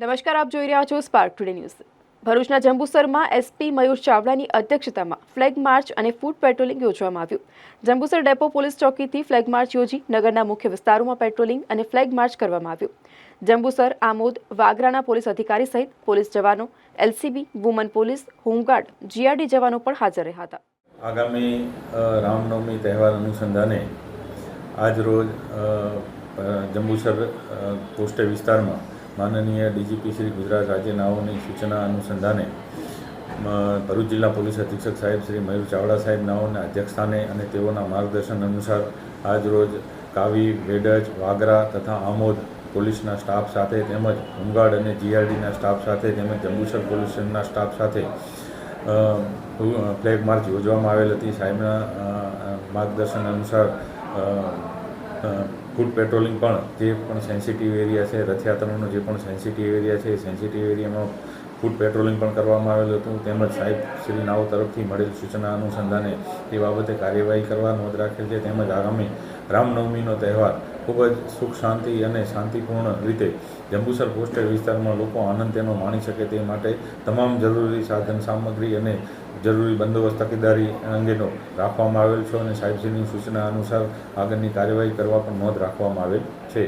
નમસ્કાર, આપ જોઈ રહ્યા છો સ્પાર્ક ટુડે ન્યૂઝ ભરૂચના જંબુસરમાં એસપી મયુર ચાવડાની અધ્યક્ષતામાં ફ્લેગ માર્ચ અને ફૂડ પેટ્રોલિંગ યોજવામાં આવ્યું. જંબુસર ડેપો પોલીસ ચોકીથી ફ્લેગ માર્ચ યોજી નગરના મુખ્ય વિસ્તારોમાં પેટ્રોલિંગ અને ફ્લેગ માર્ચ કરવામાં આવ્યું. જંબુસર, આમોદ, વાગરાના પોલીસ અધિકારી સહિત પોલીસ જવાનો, LCB, woman police, home guard, GRD જવાનો પણ હાજર રહ્યા હતા. આગામી રામનવમી તહેવાર અનુસંધાને આજરોજ જંબુસર પોસ્ટે વિસ્તારમાં માનનીય ડીજીપી શ્રી ગુજરાત રાજ્યનાઓની સૂચના અનુસંધાને ભરૂચ જિલ્લા પોલીસ અધિક્ષક સાહેબ શ્રી મયુર ચાવડા સાહેબ નાઓના અધ્યક્ષસ્થાને અને તેઓના માર્ગદર્શન અનુસાર આજરોજ કાવી વેડજ વાગરા તથા આમોદ પોલીસના સ્ટાફ સાથે તેમજ હોમગાર્ડ અને જીઆરડીના સ્ટાફ સાથે તેમજ જંબુસર પોલીસ સ્ટેશનના સ્ટાફ સાથે ફ્લેગ માર્ચ યોજવામાં આવેલ હતી. સાહેબના માર્ગદર્શન અનુસાર અ, પેટ્રોલિંગ પણ જે પણ સેન્સિટિવ એરિયા છે રથયાત્રાનો જે પણ સેન્સિટિવ એરિયા છે એ સેન્સિટિવ એરિયામાં ફૂડ પેટ્રોલિંગ પણ કરવામાં આવેલું હતું. તેમજ સાહેબ શ્રી નાઓ તરફથી મળેલ સૂચના અનુસંધાને તે બાબતે કાર્યવાહી કરવા નોંધ રાખેલ છે. તેમજ આગામી રામનવમીનો તહેવાર ખૂબ જ સુખ, શાંતિ અને શાંતિપૂર્ણ રીતે જંબુસર પોસ્ટેલ વિસ્તારમાં લોકો આનંદ તેનો માણી શકે તે માટે તમામ જરૂરી સાધન, સામગ્રી અને જરૂરી બંદોબસ્ત તકેદારી અંગેનો રાખવામાં આવેલ છે અને સાહેબશ્રીની સૂચના અનુસાર આગળની કાર્યવાહી કરવા પણ નોંધ રાખવામાં આવેલ છે.